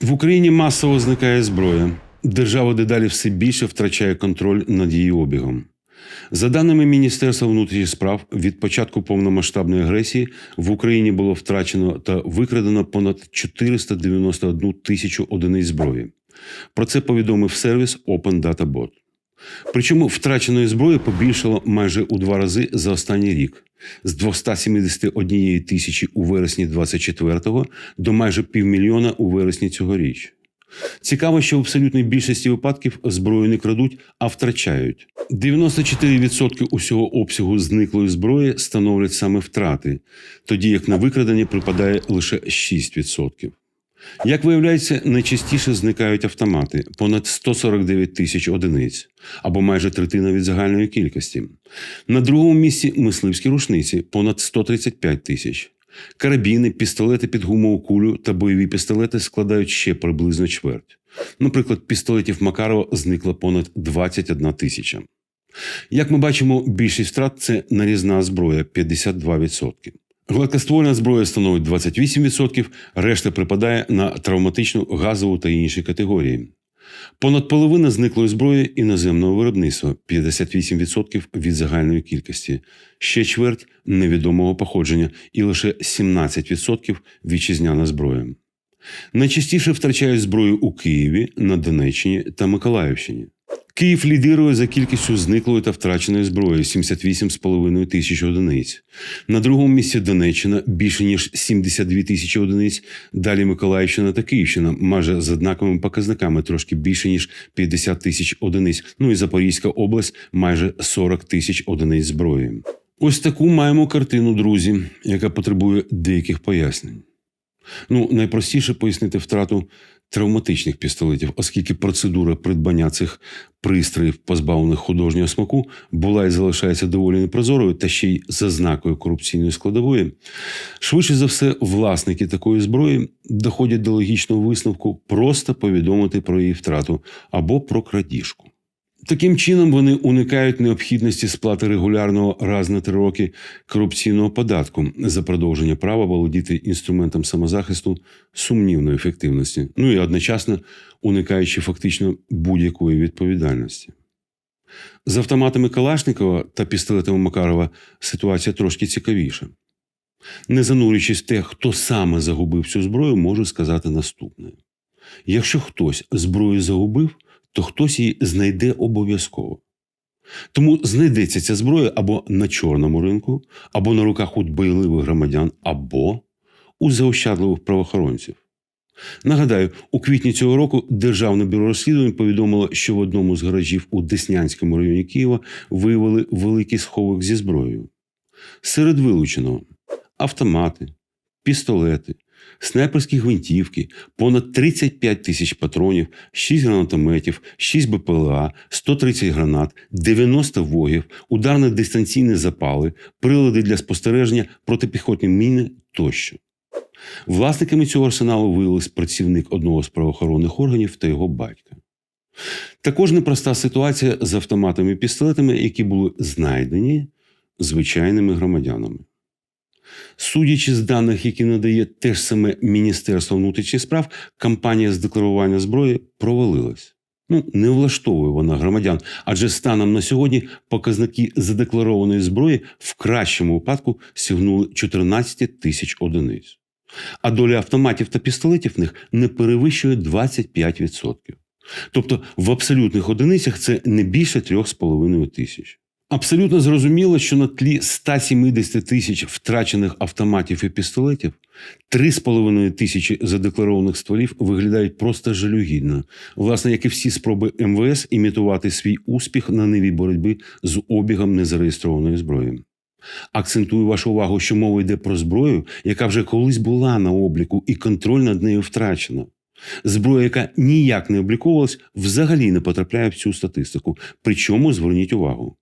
В Україні масово зникає зброя. Держава дедалі все більше втрачає контроль над її обігом. За даними Міністерства внутрішніх справ, від початку повномасштабної агресії в Україні було втрачено та викрадено понад 491 тисячу одиниць зброї. Про це повідомив сервіс Open Data Bot. Причому втраченої зброї побільшало майже у два рази за останній рік з 271 тисячі у вересні 24-го до майже півмільйона у вересні цьогоріч. Цікаво, що в абсолютній більшості випадків зброю не крадуть, а втрачають. 94% усього обсягу зниклої зброї становлять саме втрати, тоді як на викрадення припадає лише 6%. Як виявляється, найчастіше зникають автомати понад 149 тисяч одиниць, або майже третина від загальної кількості. На другому місці мисливські рушниці понад 135 тисяч. Карабіни, пістолети під гумову кулю та бойові пістолети складають ще приблизно чверть. Наприклад, пістолетів Макарова зникло понад 21 тисяча. Як ми бачимо, більшість втрат це нарізна зброя 52%. Гладкоствольна зброя становить 28%, решта припадає на травматичну, газову та інші категорії. Понад половина зниклої зброї іноземного виробництва 58% від загальної кількості, ще чверть невідомого походження і лише 17% вітчизняна зброя. Найчастіше втрачають зброю у Києві, на Донеччині та Миколаївщині. Київ лідирує за кількістю зниклої та втраченої зброї 78,5 тисяч одиниць. На другому місці Донеччина більше ніж 72 тисячі одиниць. Далі Миколаївщина та Київщина майже з однаковими показниками, трошки більше ніж 50 тисяч одиниць. Ну і Запорізька область майже 40 тисяч одиниць зброї. Ось таку маємо картину, друзі, яка потребує деяких пояснень. Ну, найпростіше пояснити втрату травматичних пістолетів, оскільки процедура придбання цих пристроїв, позбавлених художнього смаку, була і залишається доволі непрозорою та ще й за знакою корупційної складової. Швидше за все, власники такої зброї доходять до логічного висновку просто повідомити про її втрату або про крадіжку. Таким чином вони уникають необхідності сплати регулярного раз на три роки корупційного податку за продовження права володіти інструментом самозахисту сумнівної ефективності, ну і одночасно уникаючи фактично будь-якої відповідальності. З автоматами Калашникова та пістолетами Макарова ситуація трошки цікавіша. Не занурюючись в те, хто саме загубив цю зброю, можу сказати наступне: якщо хтось зброю загубив, то хтось її знайде обов'язково. Тому знайдеться ця зброя або на чорному ринку, або на руках у дбайливих громадян, або у заощадливих правоохоронців. Нагадаю, у квітні цього року Державне бюро розслідувань повідомило, що в одному з гаражів у Деснянському районі Києва виявили великий сховок зі зброєю. Серед вилученого автомати, пістолети, снайперські гвинтівки, понад 35 тисяч патронів, 6 гранатометів, 6 БПЛА, 130 гранат, 90 вогів, ударно-дистанційні запали, прилади для спостереження, протипіхотні міни тощо. Власниками цього арсеналу виявились працівник одного з правоохоронних органів та його батька. Також непроста ситуація з автоматами і пістолетами, які були знайдені звичайними громадянами. Судячи з даних, які надає те ж саме Міністерство внутрішніх справ, кампанія з декларування зброї провалилась. Ну, не влаштовує вона громадян, адже станом на сьогодні показники задекларованої зброї в кращому випадку сягнули 14 тисяч одиниць. А доля автоматів та пістолетів в них не перевищує 25%. Тобто в абсолютних одиницях це не більше 3,5 тисяч. Абсолютно зрозуміло, що на тлі 170 тисяч втрачених автоматів і пістолетів 3,5 тисячі задекларованих стволів виглядають просто жалюгідно, власне, як і всі спроби МВС імітувати свій успіх на ниві боротьби з обігом незареєстрованої зброї. Акцентую вашу увагу, що мова йде про зброю, яка вже колись була на обліку, і контроль над нею втрачено. Зброя, яка ніяк не обліковувалась, взагалі не потрапляє в цю статистику. Причому зверніть увагу.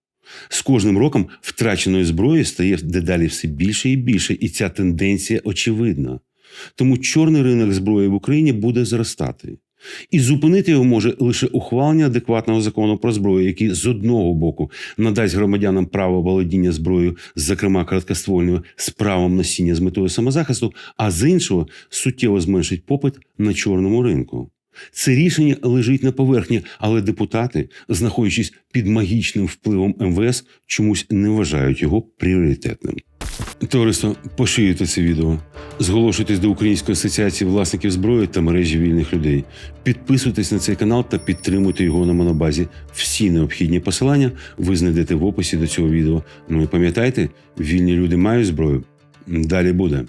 З кожним роком втраченої зброї стає дедалі все більше і більше, і ця тенденція очевидна. Тому чорний ринок зброї в Україні буде зростати. І зупинити його може лише ухвалення адекватного закону про зброю, який з одного боку надасть громадянам право володіння зброєю, зокрема короткоствольною, з правом носіння з метою самозахисту, а з іншого суттєво зменшить попит на чорному ринку. Це рішення лежить на поверхні, але депутати, знаходячись під магічним впливом МВС, чомусь не вважають його пріоритетним. Товариство, поширюйте це відео, зголошуйтесь до Української асоціації власників зброї та мережі вільних людей. Підписуйтесь на цей канал та підтримуйте його на монобазі. Всі необхідні посилання ви знайдете в описі до цього відео. Ну і пам'ятайте, вільні люди мають зброю. Далі буде.